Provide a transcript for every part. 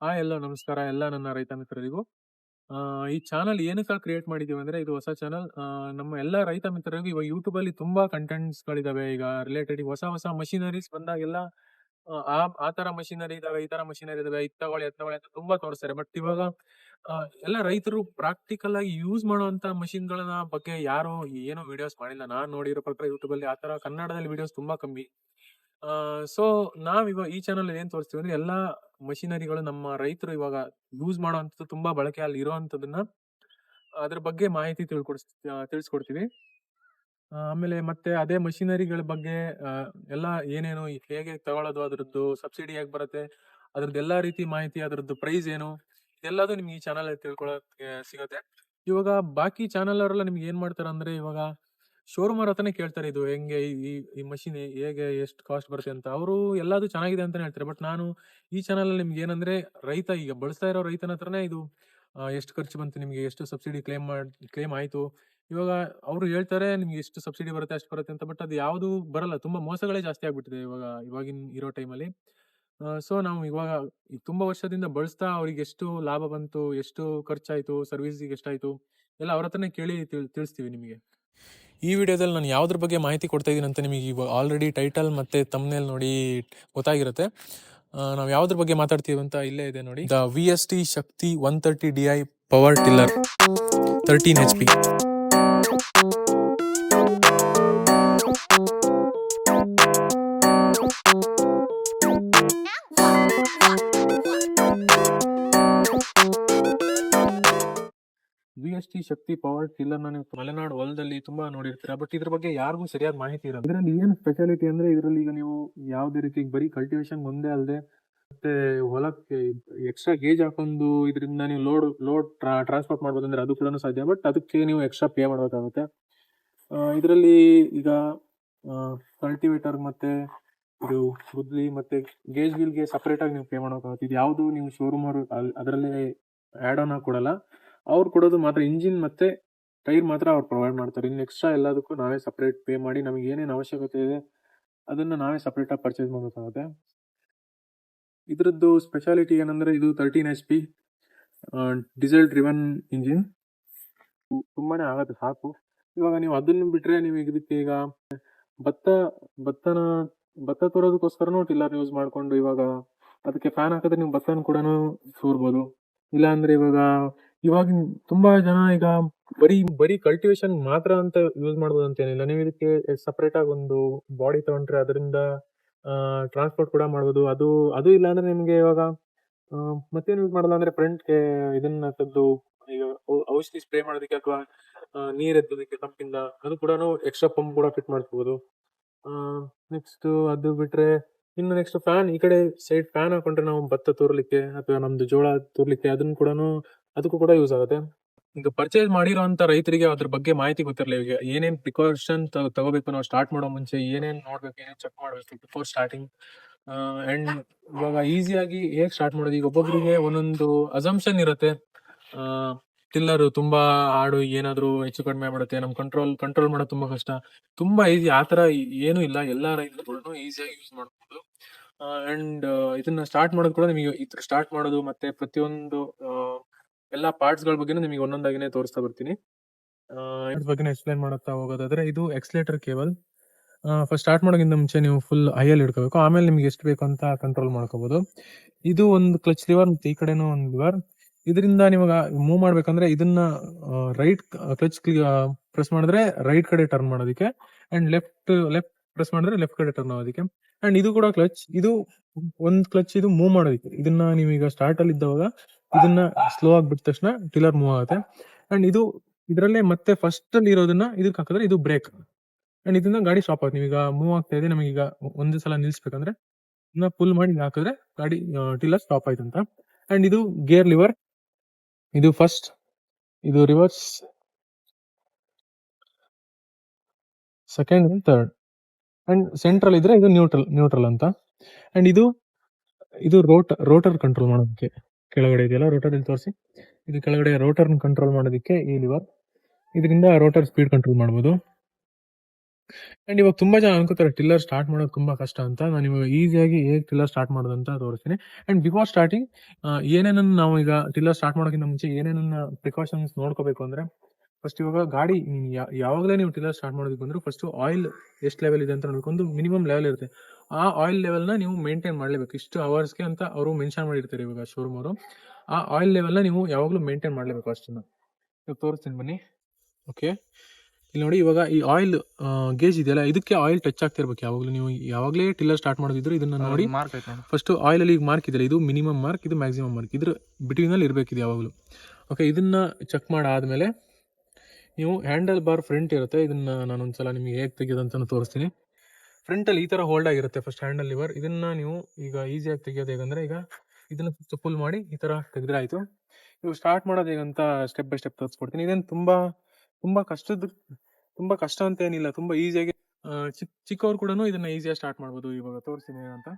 Hi ಎಲ್ಲೋ ನಮಸ್ಕಾರ ಎಲ್ಲ ನನ್ನ ರೈತ ಮಿತ್ರರಿಗೂ. ಆ ಈ ಚಾನಲ್ ಏನಕ್ಕೆ ಕ್ರಿಯೇಟ್ ಮಾಡಿದ್ದೀವಿ ಅಂದ್ರೆ ಇದು ಹೊಸ ಚಾನಲ್ ನಮ್ಮ ಎಲ್ಲ ರೈತ ಮಿತ್ರರಿಗೂ ಇವಾಗ ಯೂಟ್ಯೂಬಲ್ಲಿ ತುಂಬಾ ಕಂಟೆಂಟ್ಸ್‌ಗಳಿದಾವೆ. ಈಗ ರಿಲೇಟೆಡ್ ಹೊಸ ಹೊಸ ಮಷಿನರೀಸ್ ಬಂದಾಗೆಲ್ಲ ಎಲ್ಲ ಆ ಆ ತರ ಮಷಿನರಿ ಇದಾವೆ, ಈ ತರ ಮಷಿನರಿ ಇದಾವೆ, ಇದ್ ತಗೊಳ್ಳಿ, ಅಂತ ತುಂಬಾ ತೋರಿಸ್ತಾರೆ. ಬಟ್ ಇವಾಗ ಆ ಎಲ್ಲ ರೈತರು ಪ್ರಾಕ್ಟಿಕಲ್ ಆಗಿ ಯೂಸ್ ಮಾಡುವಂತ ಮಷಿನ್‌ಗಳನ್ನ ಬಗ್ಗೆ ಯಾರು ಏನೋ ವಿಡಿಯೋಸ್ ಮಾಡಿಲ್ಲ. ನಾನು ನೋಡಿರೋ ಪ್ರಕಾರ ಯೂಟ್ಯೂಬಲ್ಲಿ ಆ ತರ ಕನ್ನಡದಲ್ಲಿ ವಿಡಿಯೋಸ್ ತುಂಬಾ ಕಮ್ಮಿ. ಸೊ ನಾವ್ ಇವಾಗ ಈ ಚಾನಲ್ ಏನ್ ತೋರಿಸ್ತೀವಿ ಅಂದ್ರೆ ಎಲ್ಲಾ ಮಷಿನರಿಗಳು ನಮ್ಮ ರೈತರು ಇವಾಗ ಯೂಸ್ ಮಾಡುವಂಥದ್ದು ತುಂಬಾ ಬಳಕೆ ಅಲ್ಲಿ ಇರುವಂತದನ್ನ ಅದ್ರ ಬಗ್ಗೆ ಮಾಹಿತಿ ತಿಳ್ಕೊಡ್ಸ್ ತಿಳಿಸ್ಕೊಡ್ತೀವಿ. ಆಮೇಲೆ ಮತ್ತೆ ಅದೇ ಮಷಿನರಿಗಳ ಬಗ್ಗೆ ಎಲ್ಲ ಏನೇನು ಹೇಗೆ ತಗೊಳ್ಳೋದು, ಅದ್ರದ್ದು ಸಬ್ಸಿಡಿ ಹೇಗೆ ಬರುತ್ತೆ, ಅದ್ರದ್ದು ಎಲ್ಲಾ ರೀತಿ ಮಾಹಿತಿ, ಅದ್ರದ್ದು ಪ್ರೈಸ್ ಏನು, ಇದೆಲ್ಲದೂ ನಿಮ್ಗೆ ಈ ಚಾನಲ್ ತಿಳ್ಕೊಳ್ಳೋಕೆ ಸಿಗುತ್ತೆ. ಇವಾಗ ಬಾಕಿ ಚಾನಲ್ ಅವರೆಲ್ಲ ನಿಮ್ಗೆ ಏನ್ ಮಾಡ್ತಾರೆ ಅಂದ್ರೆ ಇವಾಗ ಶೋರೂಮ್ ಅವ್ರ ಹತ್ರನೇ ಕೇಳ್ತಾರೆ ಇದು ಹೆಂಗೆ ಈ ಈ ಮಷೀನ್ ಹೇಗೆ ಎಷ್ಟು ಕಾಸ್ಟ್ ಬರುತ್ತೆ ಅಂತ. ಅವರು ಎಲ್ಲದು ಚೆನ್ನಾಗಿದೆ ಅಂತಲೇ ಹೇಳ್ತಾರೆ. ಬಟ್ ನಾನು ಈ ಚಾನಲಲ್ಲಿ ನಿಮ್ಗೆ ಏನಂದ್ರೆ ರೈತ ಈಗ ಬಳಸ್ತಾ ಇರೋ ರೈತನ ಹತ್ರನೇ ಇದು ಎಷ್ಟು ಖರ್ಚು ಬಂತು ನಿಮಗೆ ಎಷ್ಟು ಸಬ್ಸಿಡಿ ಕ್ಲೇಮ್ ಮಾಡಿ ಕ್ಲೇಮ್ ಆಯಿತು ಇವಾಗ ಅವರು ಹೇಳ್ತಾರೆ ನಿಮ್ಗೆ ಎಷ್ಟು ಸಬ್ಸಿಡಿ ಬರುತ್ತೆ, ಅಷ್ಟು ಬರುತ್ತೆ ಅಂತ. ಬಟ್ ಅದು ಯಾವುದು ಬರಲ್ಲ. ತುಂಬಾ ಮೋಸಗಳೇ ಜಾಸ್ತಿ ಆಗ್ಬಿಟ್ಟಿದೆ ಇವಾಗ ಇವಾಗಿನ ಇರೋ ಟೈಮಲ್ಲಿ. ಸೊ ನಾವು ಇವಾಗ ಈ ತುಂಬಾ ವರ್ಷದಿಂದ ಬಳಸ್ತಾ ಅವ್ರಿಗೆ ಎಷ್ಟು ಲಾಭ ಬಂತು, ಎಷ್ಟು ಖರ್ಚಾಯಿತು ಸರ್ವಿಸ್‌ಗೆ ಎಷ್ಟಾಯಿತು ಎಲ್ಲ ಅವ್ರ ಹತ್ರನೇ ಕೇಳಿ ತಿಳ್ ತಿಳಿಸ್ತೀವಿ ನಿಮಗೆ. ಈ ವಿಡಿಯೋದಲ್ಲಿ ನಾನು ಯಾವ್ದ್ರ ಬಗ್ಗೆ ಮಾಹಿತಿ ಕೊಡ್ತಾ ಇದೀನಿ ಅಂತ ನಿಮಗೆ ಇವಾಗ ಆಲ್ರೆಡಿ ಟೈಟಲ್ ಮತ್ತೆ ತಮ್ಮನೇಲಿ ನೋಡಿ ಗೊತ್ತಾಗಿರುತ್ತೆ. ನಾವು ಯಾವ್ದ್ರ ಬಗ್ಗೆ ಮಾತಾಡ್ತೀವಿ ಅಂತ ಇಲ್ಲೇ ಇದೆ ನೋಡಿ. The VST Shakti 130 DI power tiller 13 VST Shakti power ಟಿಲ್ಲರ್‌ನ ನೀವು ಮಲೆನಾಡು ಹೊಲದಲ್ಲಿ ತುಂಬಾ ನೋಡಿರ್ತೀರ. ಬಟ್ ಇದ್ರ ಬಗ್ಗೆ ಯಾರಿಗೂ ಸರಿಯಾದ ಮಾಹಿತಿ ಇರಲ್ಲ. ಇದ್ರಲ್ಲಿ ಏನ್ ಸ್ಪೆಷಾಲಿಟಿ ಅಂದ್ರೆ ಇದರಲ್ಲಿ ಈಗ ನೀವು ಯಾವುದೇ ರೀತಿ ಬರೀ ಕಲ್ಟಿವೇಶನ್ ಒಂದೇ ಅಲ್ಲದೆ ಮತ್ತೆ ಹೊಲಕ್ಕೆ ಎಕ್ಸ್ಟ್ರಾ ಗೇಜ್ ಹಾಕೊಂಡು ಇದರಿಂದ ನೀವು ಲೋಡ್ ಲೋಡ್ ಟ್ರಾ ಟ್ರಾನ್ಸ್‌ಪೋರ್ಟ್ ಮಾಡ್ಬೋದು ಅಂದ್ರೆ ಅದು ಕೂಡ ಸಾಧ್ಯ. ಬಟ್ ಅದಕ್ಕೆ ನೀವು ಎಕ್ಸ್ಟ್ರಾ ಪೇ ಮಾಡಬೇಕಾಗುತ್ತೆ ಇದರಲ್ಲಿ ಈಗ ಕಲ್ಟಿವೇಟರ್ ಮತ್ತೆ ಇದು ಗುದ್ಲಿ ಮತ್ತೆ ಗೇಜ್ ಬಿಲ್ಗೆ ಸಪ್ರೇಟ್ ಆಗಿ ನೀವು ಪೇ ಮಾಡಬೇಕಾಗುತ್ತೆ ಇದು ಯಾವುದು ನೀವು ಶೋರೂಮ್ ಅವರು ಅದರಲ್ಲೇ ಆ್ಯಡ್ ಆನ್ ಆಗಿ ಕೊಡಲ್ಲ. ಅವ್ರು ಕೊಡೋದು ಮಾತ್ರ, ಇಂಜಿನ್ ಮತ್ತೆ ಟೈರ್ ಮಾತ್ರ ಅವ್ರು ಪ್ರೊವೈಡ್ ಮಾಡ್ತಾರೆ. ಇನ್ನು ಎಕ್ಸ್ಟ್ರಾ ಎಲ್ಲದಕ್ಕೂ ನಾವೇ ಸಪ್ರೇಟ್ ಪೇ ಮಾಡಿ ನಮಗೆ ಏನೇನು ಅವಶ್ಯಕತೆ ಇದೆ, ಅದನ್ನು ನಾವೇ ಸಪ್ರೇಟಾಗಿ ಪರ್ಚೇಸ್ ಮಾಡಬೇಕಾಗುತ್ತೆ ಇದರದ್ದು ಸ್ಪೆಷಾಲಿಟಿ ಏನಂದ್ರೆ ಇದು 13 ಎಚ್-ಪಿ ಆ ಡೀಸೆಲ್ ಡ್ರಿವನ್ ಇಂಜಿನ್. ತುಂಬಾ ಆಗುತ್ತೆ ಸಾಕು. ಇವಾಗ ನೀವು ಅದನ್ನ ಬಿಟ್ರೆ ನೀವು ಇದಕ್ಕೆ ಈಗ ಭತ್ತ, ಭತ್ತನ, ಭತ್ತ ತೋರೋದಕ್ಕೋಸ್ಕರನೂ ಟಿಲ್ಲರ್ ಯೂಸ್ ಮಾಡಿಕೊಂಡು ಇವಾಗ ಅದಕ್ಕೆ ಫ್ಯಾನ್ ಹಾಕಿದ್ರೆ ನೀವು ಭತ್ತನ ಕೂಡ ಸೋರ್ಬೋದು ಇಲ್ಲ ಅಂದ್ರೆ ಇವಾಗ ತುಂಬಾ ಜನ ಈಗ ಬರೀ ಬರೀ ಕಲ್ಟಿವೇಶನ್ ಮಾತ್ರ ಅಂತ ಯೂಸ್ ಮಾಡ್ಬೋದು ಅಂತ ಏನಿಲ್ಲ. ನೀವು ಇದಕ್ಕೆ ಸಪ್ರೇಟ್ ಆಗಿ ಒಂದು ಬಾಡಿ ತಗೊಂಡ್ರೆ ಅದರಿಂದ ಟ್ರಾನ್ಸ್‌ಪೋರ್ಟ್ ಕೂಡ ಮಾಡ್ಬೋದು. ಅದು ಅದು ಇಲ್ಲ ಅಂದ್ರೆ ನಿಮ್ಗೆ ಇವಾಗ ಮತ್ತೇನು ಯೂಸ್ ಮಾಡಲ್ಲ ಅಂದ್ರೆ ಫ್ರಂಟ್‌ಗೆ ಇದನ್ನ ತೆಗೆದು, ಈಗ ಔಷಧಿ ಸ್ಪ್ರೇ ಮಾಡೋದಕ್ಕೆ ಅಥವಾ ನೀರ್ ಎದ್ದೋದಕ್ಕೆ ಪಂಪಿಂದ ಅದು ಕೂಡ ಎಕ್ಸ್ಟ್ರಾ ಪಂಪ್ ಕೂಡ ಫಿಟ್ ಮಾಡ್ಕೋಬೋದು. ಆ ನೆಕ್ಸ್ಟ್ ಅದು ಬಿಟ್ರೆ, ಇನ್ನು ನೆಕ್ಸ್ಟ್ ಫ್ಯಾನ್ ಈ ಕಡೆ ಸೈಡ್ ಫ್ಯಾನ್ ಹಾಕೊಂಡ್ರೆ ನಾವು ಭತ್ತ ತೋರ್ಲಿಕ್ಕೆ ಅಥವಾ ನಮ್ದು ಜೋಳ ತೋರ್ಲಿಕ್ಕೆ ಅದನ್ನ ಕೂಡನು ಅದಕ್ಕೂ ಕೂಡ ಯೂಸ್ ಆಗುತ್ತೆ. ಈಗ ಪರ್ಚೇಸ್ ಮಾಡಿರೋಂಥ ರೈತರಿಗೆ ಅದ್ರ ಬಗ್ಗೆ ಮಾಹಿತಿ ಗೊತ್ತಿರಲ್ಲ. ಈಗ ಏನೇನು ಪ್ರಿಕಾಷನ್ ತಗೋಬೇಕು ನಾವು ಸ್ಟಾರ್ಟ್ ಮಾಡೋ ಮುಂಚೆ ಏನೇನು ನೋಡ್ಬೇಕು, ಏನೇನು ಚೆಕ್ ಮಾಡಬೇಕು ಬಿಫೋರ್ ಸ್ಟಾರ್ಟಿಂಗ್ ಅಂಡ್ ಇವಾಗ ಈಸಿಯಾಗಿ ಹೇಗೆ ಸ್ಟಾರ್ಟ್ ಮಾಡೋದು ಈಗ ಒಬ್ಬೊಬ್ಬರಿಗೆ ಒಂದೊಂದು ಅಸಂಪ್ಷನ್ ಇರುತ್ತೆ. ಟಿಲ್ಲರ್ ತುಂಬಾ ಹಾಡು ಏನಾದ್ರು ಹೆಚ್ಚು ಕಡಿಮೆ ಮಾಡುತ್ತೆ. ನಮ್ಮ ಕಂಟ್ರೋಲ್ ಕಂಟ್ರೋಲ್ ಮಾಡೋದು ತುಂಬಾ ಕಷ್ಟ. ತುಂಬಾ ಈಸಿ ಆ ಥರ ಏನೂ ಇಲ್ಲ. ಎಲ್ಲ ರೈತರುಗಳನ್ನು ಈಸಿಯಾಗಿ ಯೂಸ್ ಮಾಡ್ಬೋದು. ಅಂಡ್ ಇದನ್ನ ಸ್ಟಾರ್ಟ್ ಮಾಡೋದು ಕೂಡ ನಿಮಗೆ ಸ್ಟಾರ್ಟ್ ಮಾಡೋದು ಮತ್ತೆ ಪ್ರತಿಯೊಂದು ಆ ಪಾರ್ಟ್ಸ್ಗಳ ಬಗ್ಗೆ ನಿಮಗೆ ಒಂದೊಂದಾಗಿನೇ ತೋರಿಸ್ತಾ ಬರ್ತೀನಿ. ಇದ್ರ ಬಗ್ಗೆ ಎಕ್ಸ್‌ಪ್ಲೇನ್ ಮಾಡುತ್ತಾ ಹೋಗೋದಾದ್ರೆ ಇದು ಎಕ್ಸ್ಲೇಟರ್ ಕೇಬಲ್. ಫಸ್ಟ್ ಸ್ಟಾರ್ಟ್ ಮಾಡೋಕ್ಕಿಂತ ಮುಂಚೆ ನೀವು ಫುಲ್ ಐಯಲ್ಲಿ ಇಡ್ಕೋಬೇಕು ಆಮೇಲೆ ನಿಮ್ಗೆ ಎಷ್ಟು ಬೇಕು ಅಂತ ಕಂಟ್ರೋಲ್ ಮಾಡ್ಕೋಬಹುದು. ಇದು ಒಂದು ಕ್ಲಚ್ ಲಿವರ್ ಮತ್ತೆ ಈ ಕಡೆನೂ ಒಂದು ಲಿವರ್. ಇದರಿಂದ ನಿಮಗೆ ಮೂವ್ ಮಾಡ್ಬೇಕಂದ್ರೆ ಇದನ್ನ ರೈಟ್ ಕ್ಲಚ್ ಪ್ರೆಸ್ ಮಾಡಿದ್ರೆ ರೈಟ್ ಕಡೆ ಟರ್ನ್ ಮಾಡೋದಕ್ಕೆ ಅಂಡ್ ಲೆಫ್ಟ್ ಲೆಫ್ಟ್ ಪ್ರೆಸ್ ಮಾಡಿದ್ರೆ ಲೆಫ್ಟ್ ಕಡೆ ಟರ್ನ್ ಆಗೋದಕ್ಕೆ. ಅಂಡ್ ಇದು ಕೂಡ ಕ್ಲಚ್. ಇದು ಒಂದ್ ಕ್ಲಚ್ ಇದು ಮೂವ್ ಮಾಡೋದಕ್ಕೆ. ಇದನ್ನ ನೀವೀಗ ಸ್ಟಾರ್ಟ್ ಅಲ್ಲಿ ಇದ್ದಾಗ ಇದನ್ನ ಸ್ಲೋ ಆಗಿ ಬಿಟ್ಟ ತಕ್ಷಣ ಟಿಲ್ಲರ್ ಮೂವ್ ಆಗುತ್ತೆ. ಅಂಡ್ ಇದು ಇದರಲ್ಲೇ ಮತ್ತೆ ಫಸ್ಟ್ ಅಲ್ಲಿ ಇರೋದನ್ನ ಇದಕ್ಕೆ ಹಾಕಿದ್ರೆ ಇದು ಬ್ರೇಕ್. ಅಂಡ್ ಇದನ್ನ ಗಾಡಿ ಸ್ಟಾಪ್ ಆಗುತ್ತೆ. ನೀವೀಗ ಮೂವ್ ಆಗ್ತಾ ಇದೆ, ನಮಗೀಗ ಒಂದೇ ಸಲ ನಿಲ್ಸ್ಬೇಕಂದ್ರೆ ಇದನ್ನ ಪುಲ್ ಮಾಡಿ ಹಾಕಿದ್ರೆ ಗಾಡಿ ಟಿಲ್ಲರ್ ಸ್ಟಾಪ್ ಆಯ್ತು ಅಂತ. ಅಂಡ್ ಇದು ಗೇರ್ ಲಿವರ್. ಇದು ಫಸ್ಟ್ ಇದು reverse second third. And central ಇದ್ರೆ ಇದು ನ್ಯೂಟ್ರಲ್ ನ್ಯೂಟ್ರಲ್ ಅಂತ. ಅಂಡ್ ಇದು ಇದು ರೋಟ ರೋಟರ್ ಕಂಟ್ರೋಲ್ ಮಾಡೋದಕ್ಕೆ. ಕೆಳಗಡೆ ಇದೆಯಲ್ಲ ರೋಟರ್ ಇಲ್ಲಿ ತೋರಿಸಿ. ಇದು ಕೆಳಗಡೆ ರೋಟರ್‌ನ ಕಂಟ್ರೋಲ್ ಮಾಡೋದಕ್ಕೆ ಈ ಲಿವರ್. ಇದರಿಂದ ರೋಟರ್ ಸ್ಪೀಡ್ ಕಂಟ್ರೋಲ್ ಮಾಡ್ಬೋದು. ಅಂಡ್ ಇವಾಗ ತುಂಬಾ ಜನ ಅನ್ಕೋತಾರೆ ಟಿಲ್ಲರ್ ಸ್ಟಾರ್ಟ್ ಮಾಡೋದು ತುಂಬಾ ಕಷ್ಟ ಅಂತ ನಾನು ಇವಾಗ ಈಸಿಯಾಗಿ ಹೇಗೆ ಟಿಲ್ಲರ್ ಸ್ಟಾರ್ಟ್ ಮಾಡೋದು ಅಂತ ತೋರಿಸ್ತೀನಿ ಅಂಡ್ ಬಿಫೋರ್ ಸ್ಟಾರ್ಟಿಂಗ್ ಏನೇನನ್ನು ನಾವು ಈಗ ಟಿಲ್ಲರ್ ಸ್ಟಾರ್ಟ್ ಮಾಡೋಕ್ಕಿಂತ ಮುಂಚೆ ಏನೇನನ್ನ ಪ್ರಿಕಾಷನ್ಸ್ ನೋಡ್ಕೋಬೇಕು ಅಂದ್ರೆ ಫಸ್ಟ್ ಇವಾಗ ಗಾಡಿ ಯಾವಾಗಲೇ ನೀವು ಟಿಲ್ಲರ್ ಸ್ಟಾರ್ಟ್ ಮಾಡೋದಕ್ಕೆ ಬಂದ್ರು ಫಸ್ಟ್ ಆಯಿಲ್ ಎಷ್ಟು ಲೆವೆಲ್ ಇದೆ ಅಂತ ನೋಡ್ಕೊಂಡು ಮಿನಿಮಮ್ ಲೆವೆಲ್ ಇರುತ್ತೆ ಆ ಆಯಿಲ್ ಲೆವೆಲ್ನ ನೀವು ಮೇಂಟೈನ್ ಮಾಡಲೇಬೇಕು. ಇಷ್ಟು ಅವರ್ಸ್ಗೆ ಅಂತ ಅವರು ಮೆನ್ಷನ್ ಮಾಡಿರ್ತಾರೆ ಇವಾಗ ಶೋರೂಮ್ ಅವರು. ಆ ಆಯಿಲ್ ಲೆವೆಲ್ನ ನೀವು ಯಾವಾಗಲೂ ಮೇಂಟೈನ್ ಮಾಡಲೇಬೇಕು ಅಷ್ಟನ್ನು. ಇವಾಗ ತೋರಿಸ್ತೀನಿ ಬನ್ನಿ. ಓಕೆ ಇಲ್ಲಿ ನೋಡಿ ಇವಾಗ ಈ ಆಯಿಲ್ ಗೇಜ್ ಇದೆಯಲ್ಲ ಇದಕ್ಕೆ ಆಯಿಲ್ ಟಚ್ ಆಗ್ತಿರ್ಬೇಕು ಯಾವಾಗಲೂ ನೀವು. ಯಾವಾಗಲೇ ಟಿಲ್ಲರ್ ಸ್ಟಾರ್ಟ್ ಮಾಡೋದಿದ್ರು ಇದನ್ನ ನೋಡಿ. ಮಾರ್ಕ್ ಫಸ್ಟ್ ಆಯಿಲಲ್ಲಿ ಈಗ ಮಾರ್ಕ್ ಇದೆಯಲ್ಲ ಇದು ಮಿನಿಮಮ್ ಮಾರ್ಕ್ ಇದು ಮ್ಯಾಕ್ಸಿಮಮ್ ಮಾರ್ಕ್ ಇದ್ರ ಬಿಟ್ವೀನಲ್ಲಿ ಇರಬೇಕಿದೆ ಯಾವಾಗಲೂ. ಓಕೆ ಇದನ್ನ ಚೆಕ್ ಮಾಡಾದ್ಮೇಲೆ ನೀವು ಹ್ಯಾಂಡಲ್ ಬಾರ್ ಫ್ರಂಟ್ ಇರುತ್ತೆ. ಇದನ್ನ ನಾನು ಒಂದ್ಸಲ ನಿಮಗೆ ಹೇಗೆ ತೆಗೆಯೋದಂತ ತೋರಿಸ್ತೀನಿ. ಫ್ರಂಟಲ್ಲಿ ಈ ಥರ ಹೋಲ್ಡ್ ಆಗಿರುತ್ತೆ ಫಸ್ಟ್ ಹ್ಯಾಂಡಲ್ ಲಿವರ್ ಇದನ್ನ ನೀವು ಈಗ ಈಸಿಯಾಗಿ ತೆಗಿಯೋದು ಹೇಗಂದ್ರೆ ಈಗ ಇದನ್ನ ಫಸ್ಟ್ ಫುಲ್ ಮಾಡಿ ಈ ಥರ ತೆಗೆದ್ರೆ ಆಯಿತು. ನೀವು ಸ್ಟಾರ್ಟ್ ಮಾಡೋದು ಹೇಗಂತ ಸ್ಟೆಪ್ ಬೈ ಸ್ಟೆಪ್ ತೋರಿಸ್ಕೊಡ್ತೀನಿ. ಇದೇನು ತುಂಬಾ ತುಂಬಾ ಕಷ್ಟದ ತುಂಬಾ ಕಷ್ಟ ಅಂತ ಏನಿಲ್ಲ. ತುಂಬಾ ಈಸಿಯಾಗಿ ಚಿಕ್ಕ ಚಿಕ್ಕವ್ರು ಕೂಡ ಇದನ್ನ ಈಸಿಯಾಗಿ ಸ್ಟಾರ್ಟ್ ಮಾಡ್ಬೋದು ಇವಾಗ. ತೋರಿಸ್ತೀನಿ ಅಂತ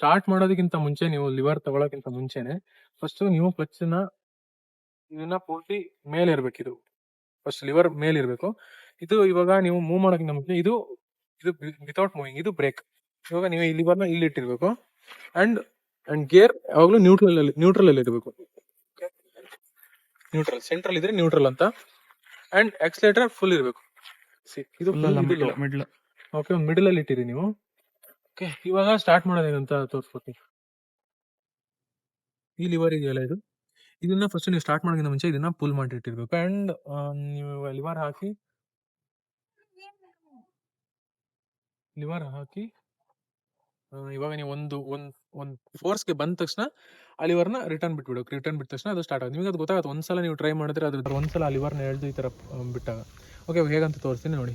ಸ್ಟಾರ್ಟ್ ಮಾಡೋದಕ್ಕಿಂತ ಮುಂಚೆ ನೀವು ಲಿವರ್ ತಗೊಳ್ಳೋಕ್ಕಿಂತ ಮುಂಚೆನೆ ಫಸ್ಟ್ ನೀವು ಕ್ಲಚ್ನ ಇದನ್ನ ಪೂರ್ತಿ ಮೇಲೆ ಇದು ಫಸ್ಟ್ ಲಿವರ್ ಮೇಲೆ ಇರಬೇಕು. ಇದು ಇವಾಗ ನೀವು ಮೂವ್ ಮಾಡೋಕ್ಕಿಂತ ಮುಂಚೆ, ಇದು ಇದು ವಿತೌಟ್ ಮೂವಿಂಗ್ ಇದು ಬ್ರೇಕ್ ಇವಾಗ ನೀವು ಇಲ್ಲಿ ಬರ್ನ ಇಲ್ಲಿ ಇಟ್ಟಿರ್ಬೇಕು. ಅಂಡ್ ಅಂಡ್ ಗೇರ್ ಯಾವಾಗಲೂ ನ್ಯೂಟ್ರಲ್ ಅಲ್ಲಿ ನ್ಯೂಟ್ರಲ್ ಅಲ್ಲಿ ಇರಬೇಕು. ನ್ಯೂಟ್ರಲ್ ಸೆಂಟ್ರಲ್ ಇದ್ರೆ ನ್ಯೂಟ್ರಲ್ ಅಂತ. ಅಂಡ್ ಎಕ್ಸಲೇಟರ್ ಫುಲ್ ಇರಬೇಕು. ಇದು ಮಿಡ್ಲ್ ಓಕೆ ಒಂದು ಮಿಡಲ್ ಅಲ್ಲಿ ಇಟ್ಟಿರಿ ನೀವು. ಓಕೆ ಇವಾಗ ಸ್ಟಾರ್ಟ್ ಮಾಡೋದೇನಂತ ತೋರಿಸ್ಕೊತೀನಿ ತೋರಿಸ್ಕೊಡ್ತೀನಿ. ಈ ಲಿವರ್ ಇದೆಯಲ್ಲ ಇದು? ಇದನ್ನ ಫಸ್ಟ್ ನೀವು ಸ್ಟಾರ್ಟ್ ಮಾಡೋಕ್ಕಿಂತ ಮುಂಚೆ ಇದನ್ನ ಪುಲ್ ಮಾಡಿ ಇಟ್ಟಿರ್ಬೇಕು. ಅಂಡ್ ನೀವು ಲಿವರ್ ಹಾಕಿ ಲಿವರ್ ಹಾಕಿ ಇವಾಗ ನೀವು ಒಂದು ಒಂದ್ ಒಂದ್ ಫೋರ್ಸ್ಗೆ ಬಂದ ತಕ್ಷಣ ಆ ಲಿವರ್ನ ರಿಟರ್ನ್ ಬಿಟ್ಬಿಡಬೇಕು ರಿಟರ್ನ್ ಬಿಟ್ಟ ತಕ್ಷಣ ಅದು ಸ್ಟಾರ್ಟ್ ಆಗುತ್ತೆ. ನಿಮಗೆ ಅದು ಗೊತ್ತಾಗುತ್ತೆ. ಒಂದ್ಸಲ ನೀವು ಟ್ರೈ ಮಾಡಿದ್ರೆ ಅದ್ರ ಒಂದ್ಸಲ ಆ ಲಿವರ್ನ ಎಳ್ದು ಈ ಆ, ಬಿಟ್ಟಾಗ. ಓಕೆ ಹೇಗಂತ ತೋರಿಸ್ತೀನಿ ನೋಡಿ.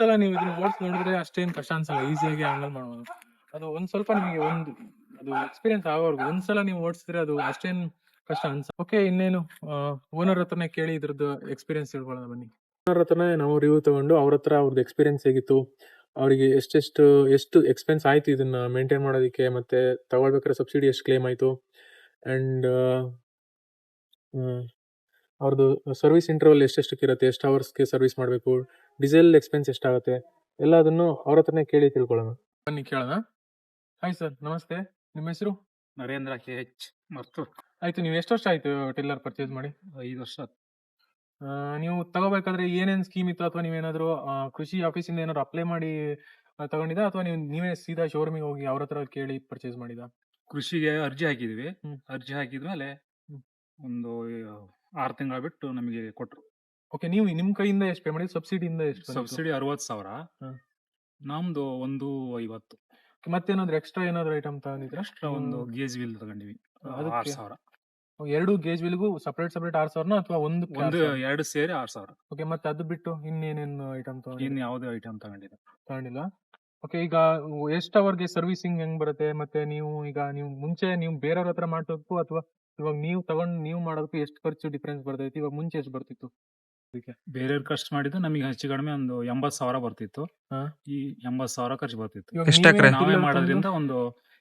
ಒಂದ್ಸಲ ನೀವು ಇದನ್ನ ಓಡಿಸ್ ನೋಡಿದ್ರೆ ಅಷ್ಟೇನು ಕಷ್ಟ ಅನ್ಸಲ್ಲ. ಈಸಿಯಾಗಿ ಹ್ಯಾಂಡಲ್ ಮಾಡ್ಬೋದು. ಅದು ಒಂದ್ ಸ್ವಲ್ಪ ನಿಮಗೆ ಒಂದು ಅದು ಎಕ್ಸ್ಪೀರಿಯನ್ಸ್ ಆಗೋರ್ಗು ಒಂದ್ಸಲ ನೀವು ಓಡಿಸಿದ್ರೆ ಅದು ಅಷ್ಟೇನ್ ಕಷ್ಟ ಅನ್ಸ ಓಕೆ ಇನ್ನೇನು? ಓನರ್ ಹತ್ರನೇ ಕೇಳಿ ಇದ್ರದ್ದು ಎಕ್ಸ್ಪೀರಿಯನ್ಸ್ ತಿಳ್ಕೊಳ್ಳೋಣ ಬನ್ನಿ. ಓನರ್ ಹತ್ರನೇ ನಾವು ರಿವ್ಯೂ ತಗೊಂಡು ಅವ್ರ ಹತ್ರ ಅವ್ರದ್ದು ಎಕ್ಸ್ಪೀರಿಯನ್ಸ್ ಹೇಗಿತ್ತು, ಅವರಿಗೆ ಎಷ್ಟೆಷ್ಟು, ಎಷ್ಟು ಎಕ್ಸ್ಪೆನ್ಸ್ ಆಯ್ತು ಇದನ್ನ ಮೇಂಟೈನ್ ಮಾಡೋದಕ್ಕೆ, ಮತ್ತೆ ತಗೊಳ್ಬೇಕಾದ್ರೆ ಸಬ್ಸಿಡಿ ಎಷ್ಟು ಕ್ಲೇಮ್ ಆಯ್ತು ಅಂಡ್ ಅವ್ರದ್ದು ಸರ್ವಿಸ್ ಇಂಟರ್ವಲ್ ಎಷ್ಟೆಷ್ಟಕ್ಕೆ ಇರುತ್ತೆ ಎಷ್ಟು ಅವರ್ಸ್ಗೆ ಸರ್ವಿಸ್ ಮಾಡಬೇಕು ಡೀಸೆಲ್ ಎಕ್ಸ್ಪೆನ್ಸ್ ಎಷ್ಟಾಗುತ್ತೆ? ಎಲ್ಲದನ್ನು ಅವ್ರ ಹತ್ರನೇ ಕೇಳಿ ತಿಳ್ಕೊಳ್ಳೋಣ. ಬನ್ನಿ ಕೇಳೋಣ. ಹಾಯ್ ಸರ್ ನಮಸ್ತೆ. ನಿಮ್ಮ ಹೆಸರು? ನರೇಂದ್ರ ಕೆ ಎಚ್ ಮತ್ತು ಆಯ್ತು ನೀವು ಎಷ್ಟು ವರ್ಷ ಆಯ್ತು ಟಿಲ್ಲರ್ ಪರ್ಚೇಸ್ ಮಾಡಿ? ಐದು ವರ್ಷ ಆ, ನೀವು ತಗೋಬೇಕಾದ್ರೆ ಏನೇನು ಸ್ಕೀಮ್ ಇತ್ತು? ಅಥವಾ ನೀವೇನಾದರೂ ಕೃಷಿ ಆಫೀಸಿಂದ ಏನಾದ್ರು ಅಪ್ಲೈ ಮಾಡಿ ಆ, ತಗೊಂಡಿದ್ದಾ ಅಥವಾ ನೀವು ನೀವೇ ಸೀದಾ ಶೋರೂಮಿಗೆ ಹೋಗಿ ಅವ್ರ ಹತ್ರ ಕೇಳಿ ಪರ್ಚೇಸ್ ಮಾಡಿದ ಕೃಷಿಗೆ ಅರ್ಜಿ ಹಾಕಿದ್ವಿ. ಹ್ಮ್. ಅರ್ಜಿ ಹಾಕಿದ್ಮೇಲೆ ಹ್ಮ್. ಒಂದು ಆರು ತಿಂಗಳ ಬಿಟ್ಟು ನಮಗೆ ಕೊಟ್ರು. ಓಕೆ ನೀವು ನಿಮ್ ಕೈಯಿಂದ ಎಷ್ಟು? ಪೇ ಮಾಡಿದ್ರಿ ಸಬ್ಸಿಡಿಯಿಂದ ಎಷ್ಟು ಸಬ್ಸಿಡಿ ಅರವತ್ತು ಸಾವಿರ. ನಮ್ದು ಒಂದು ಐವತ್ತು. ಮತ್ತೇನಾದ್ರು ಎಕ್ಸ್ಟ್ರಾ ಏನಾದ್ರು ಐಟಮ್ ತಗೊಂಡಿದ್ರೆ ಎಕ್ಸ್ಟ್ರಾ ಒಂದು ಗೇಜ್ ವೀಲ್ ತಗೊಂಡಿವಿ? ಆರು ಸಾವಿರ. ಎರಡು ಗೇಜ್ ವಿಲ್ಗೂ ಸಪರೇಟ್ ಸಪರೇಟ್ ಆರ್ ಸಾವಿರನ ಅಥವಾ ಒಂದು ಒಂದು ಎರಡು ಸೇರಿ ಆರು ಸಾವಿರ. ಓಕೆ ಮತ್ತೆ ಅದು ಬಿಟ್ಟು ಇನ್ನೇನೇನು ಐಟಮ್ ತಗೊಂಡಿದ್ರಿ ಇನ್ನು ಯಾವುದೇ ಐಟಮ್ ತಗೊಂಡಿಲ್ಲ. ತಗೊಂಡಿಲ್ಲ. ಓಕೆ ಈಗ ಎಷ್ಟು ಅವರ್ಗೆ ಸರ್ವಿಸಿಂಗ್ ಹೆಂಗ್ ಬರುತ್ತೆ? ಮತ್ತೆ ನೀವು ಈಗ ನೀವು ಮುಂಚೆ ನೀವು ಬೇರೆಯವ್ರ ಹತ್ರ ಮಾಡೋದಕ್ಕೂ ಅಥವಾ ಇವಾಗ ನೀವು ತಗೊಂಡ್ ನೀವು ಮಾಡೋದಕ್ಕೂ ಎಷ್ಟು ಖರ್ಚು ಡಿಫ್ರೆನ್ಸ್ ಬರ್ತೈತಿ? ಇವಾಗ ಮುಂಚೆ ಎಷ್ಟು ಬರ್ತಿತ್ತು? ಅದಕ್ಕೆ ಬೇರೆಯವ್ರ ಖರ್ಚು ಮಾಡಿದ್ದು ನಮಗೆ ಹೆಚ್ಚು ಕಡಿಮೆ ಒಂದು ಎಂಬತ್ ಸಾವಿರ ಬರ್ತಿತ್ತು. ಹಾ. ಈ ಎಂಬತ್ ಸಾವಿರ ಖರ್ಚು ಬರ್ತಿತ್ತು. ಇವಾಗ ಎಷ್ಟ್ ನೀವೇ ಮಾಡೋದ್ರಿಂದ ಒಂದು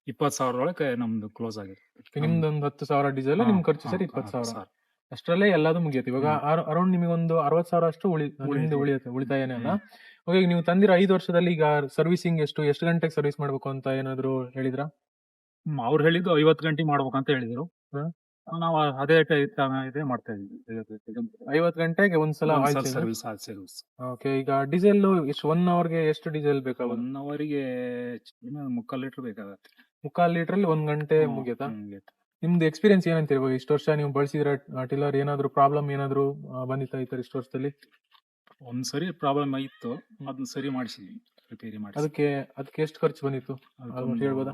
ಇಪ್ಪತ್ ಸಾವಿರ ಒಳಗೆ ನಮ್ದು ಕ್ಲೋಸ್ ಆಗಿದೆ. ನಿಮ್ದು ಒಂದು ಹತ್ತು ಸಾವಿರ ಡೀಸೆಲ್ ನಿಮ್ ಖರ್ಚು ಸೇರಿ ಇಪ್ಪತ್ ಸಾವಿರ. ಅಷ್ಟರಲ್ಲೇ ಎಲ್ಲಾದು ಮುಗಿಯುತ್ತೆ. ಇವಾಗ ಅರೌಂಡ್ ನಿಮಗೆ ಒಂದು ಅರವತ್ ಸಾವಿರ ಅಷ್ಟು ಉಳಿ ನಿಮ್ದು ಉಳಿಯುತ್ತೆ. ಉಳಿಯುತ್ತೆ ಉಳಿತಾಯನೇ ಅಲ್ಲ ಈಗ ನೀವು ತಂದಿರೋ ಐದು ವರ್ಷದಲ್ಲಿ ಈಗ ಸರ್ವಿಸಿಂಗ್ ಎಷ್ಟು ಎಷ್ಟು ಗಂಟೆಗೆ ಸರ್ವಿಸ್ ಮಾಡ್ಬೇಕು ಅಂತ ಏನಾದ್ರು ಹೇಳಿದ್ರ? ಅವ್ರು ಹೇಳಿದ್ದು ಐವತ್ ಗಂಟೆ ಮಾಡ್ಬೇಕಂತ ಹೇಳಿದ್ರು. ಹಾ. ನಾವು ಅದೇ ಇದೇ ಮಾಡ್ತಾ ಇದ್ವಿ ಐವತ್ ಗಂಟೆಗೆ ಒಂದ್ಸಲ ಸರ್ವಿಸ್ ಸರ್ವಿಸ್ ಓಕೆ ಈಗ ಡೀಸೆಲ್ ಎಷ್ಟು ಒನ್ ಅವರ್ಗೆ ಎಷ್ಟು ಡೀಸೆಲ್ ಬೇಕಾ ಒನ್ ಅವರಿಗೆ ಮುಕ್ಕಾಲು ಲೀಟರ್ ಬೇಕಾಗತ್ತೆ. ಮುಕ್ಕಾಲ್ ಲೀಟರ್ ಅಲ್ಲಿ ಒಂದ್ ಗಂಟೆ ಮುಗಿಯತಾ. ನಿಮ್ದು ಎಕ್ಸ್ಪೀರಿಯನ್ಸ್ ಏನಂತ ಇವಾಗ ಇಷ್ಟು ವರ್ಷ ನೀವು ಬಳಸಿದ್ರ ಟಿಲ್ಲರ್ ಏನಾದ್ರು ಪ್ರಾಬ್ಲಮ್ ಏನಾದ್ರು ಬಂದಿತ್ತಾ ಈ ತರ ಇಷ್ಟು ವರ್ಷದಲ್ಲಿ? ಒಂದ್ ಸರಿ ಪ್ರಾಬ್ಲಮ್ ಇತ್ತು ಅದನ್ನ ಸರಿ ಮಾಡಿಸಿದ್ವಿ. ರಿಪೇರಿ ಮಾಡಿ ಅದಕ್ಕೆ ಅದಕ್ಕೆ ಎಷ್ಟು ಖರ್ಚು ಬಂದಿತ್ತು? ಹೇಳ್ಬೋದಾ?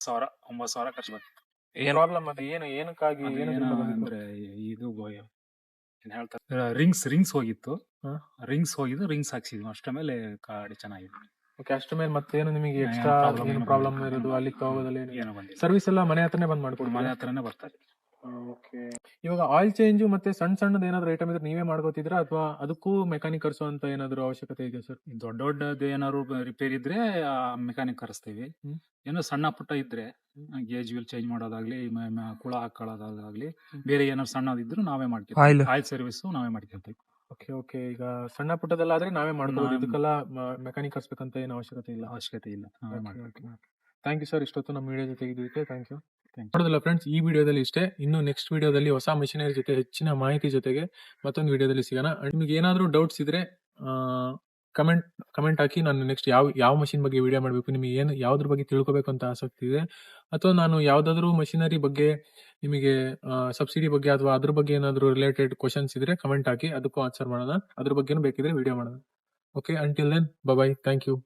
ಸಾವಿರ ಒಂಬತ್ತು ಸಾವಿರ ಖರ್ಚು ಬಂತು. ಪ್ರಾಬ್ಲಮ್ ಅದು. ಏನು ಏನಕ್ಕಾಗಿ ಏನು ಏನೋ ಅಂದ್ರೆ ಇದು ಏನ್ ಹೇಳ್ತಾರೆ ರಿಂಗ್ಸ್ ರಿಂಗ್ಸ್ ಹೋಗಿತ್ತು. ರಿಂಗ್ಸ್ ಹೋಗಿದ್ದು ರಿಂಗ್ಸ್ ಹಾಕ್ಸಿದ್ವಿ. ಅಷ್ಟ ಮೇಲೆ ಕಾಡಿ ಚೆನ್ನಾಗಿದೆ ಓಕೆ ಅಷ್ಟ ಮೇಲೆ ಮತ್ತೇನು ನಿಮಗೆ ಎಕ್ಸ್ಟ್ರಾ ಏನು ಏನು ಪ್ರಾಬ್ಲಮ್ ಇರೋದು ಅಲ್ಲಿ ತಗೋದಲ್ಲಿ ಏನೋ ಬಂದಿಲ್ಲ. ಸರ್ವಿಸ್ ಎಲ್ಲ ಮನೆ ಹತ್ರನೇ ಬಂದ್ ಮನೆ ಮಾಡ್ಕೊಡ್ತಾರೆ ಹತ್ರನೇ ಬರ್ತಾರೆ. ಓಕೆ. ಇವಾಗ ಆಯಿಲ್ ಚೇಂಜ್ ಮತ್ತೆ ಸಣ್ಣ ಸಣ್ಣದ ಏನಾದ್ರು ಐಟಮ್ ಇದ್ರೆ ನೀವೇ ಮಾಡ್ಕೋತಿದ್ರಾ ಅಥವಾ ಅದಕ್ಕೂ ಮೆಕ್ಯಾನಿಕ್ ಕರ್ಸೋ ಅಂತ ಏನಾದ್ರು ಅವಶ್ಯಕತೆ ಇದೆ ಸರ್ ದೊಡ್ಡ ದೊಡ್ಡದು ಏನಾದ್ರು ರಿಪೇರ್ ಇದ್ರೆ ಮೆಕ್ಯಾನಿಕ್ ಕರೆಸ್ತೀವಿ. ಹ್ಮ್. ಏನೋ ಸಣ್ಣ ಪುಟ್ಟ ಇದ್ರೆ ಗೇಜ್ ವೀಲ್ ಚೇಂಜ್ ಮಾಡೋದಾಗ್ಲಿ ಮ- ಮ- ಕುಳ ಹಾಕೊಳ್ಳೋದಾಗ್ಲಿ ಬೇರೆ ಏನಾದ್ರು ಸಣ್ಣದಿದ್ರು ನಾವೇ ಮಾಡ್ತೀವಿ. ಆಯಿಲ್ ಸರ್ವಿಸ್ ನಾವೇ ಮಾಡ್ಕೊಂತೀವಿ. Okay okay. ಈಗ ಸಣ್ಣ ಪುಟ್ಟದಲ್ಲ ಆದ್ರೆ ನಾವೇ ಮಾಡ್ಬೋದು ನಾವೇ- ಇದಕ್ಕೆಲ್ಲ ಮೆಕ್ಯಾನಿಕ್ ಕರ್ಸ್ಬೇಕಂತ ಏನು ಅವಶ್ಯಕತೆ ಇಲ್ಲ. ಅವಶ್ಯಕತೆ ಇಲ್ಲ. ನಾವೇ ಮಾಡ್ತೀವಿ ಥ್ಯಾಂಕ್ ಯು ಸರ್ ಇಷ್ಟೊತ್ತು ನಮ್ಮ ವಿಡಿಯೋ ಜೊತೆ ಥ್ಯಾಂಕ್ ಯು. ನೋಡೋದಿಲ್ಲ ಫ್ರೆಂಡ್ಸ್, ಈ ವಿಡಿಯೋದಲ್ಲಿ ಇಷ್ಟೇ. ಇನ್ನು ನೆಕ್ಸ್ಟ್ ವಿಡಿಯೋದಲ್ಲಿ ಹೊಸ ಮಿಷನರಿ ಜೊತೆ ಹೆಚ್ಚಿನ ಮಾಹಿತಿ ಜೊತೆಗೆ ಮತ್ತೊಂದು ವಿಡಿಯೋದಲ್ಲಿ ಸಿಗೋಣ. ನಿಮ್ಗೆ ಏನಾದರೂ ಡೌಟ್ಸ್ ಇದ್ರೆ ಕಮೆಂಟ್ ಕಮೆಂಟ್ ಹಾಕಿ ನಾನು ನೆಕ್ಸ್ಟ್ ಯಾವ ಯಾವ ಮಷಿನ್ ಬಗ್ಗೆ ವಿಡಿಯೋ ಮಾಡಬೇಕು, ನಿಮಗೆ ಏನು, ಯಾವ್ದ್ರ ಬಗ್ಗೆ ತಿಳ್ಕೊಬೇಕು ಅಂತ ಆಸಕ್ತಿ ಇದೆ. ಅಥವಾ ನಾನು ಯಾವುದಾದ್ರೂ ಮಷಿನರಿ ಬಗ್ಗೆ ನಿಮಗೆ ಸಬ್ಸಿಡಿ ಬಗ್ಗೆ ಅಥವಾ ಅದ್ರ ಬಗ್ಗೆ ಏನಾದರೂ ರಿಲೇಟೆಡ್ ಕ್ವಶನ್ಸ್ ಇದ್ರೆ ಕಮೆಂಟ್ ಹಾಕಿ, ಅದಕ್ಕೂ ಆನ್ಸರ್ ಮಾಡೋಣ. ಅದ್ರ ಬಗ್ಗೆನೂ ಬೇಕಿದ್ರೆ ವಿಡಿಯೋ ಮಾಡೋಣ. Okay until then bye thank you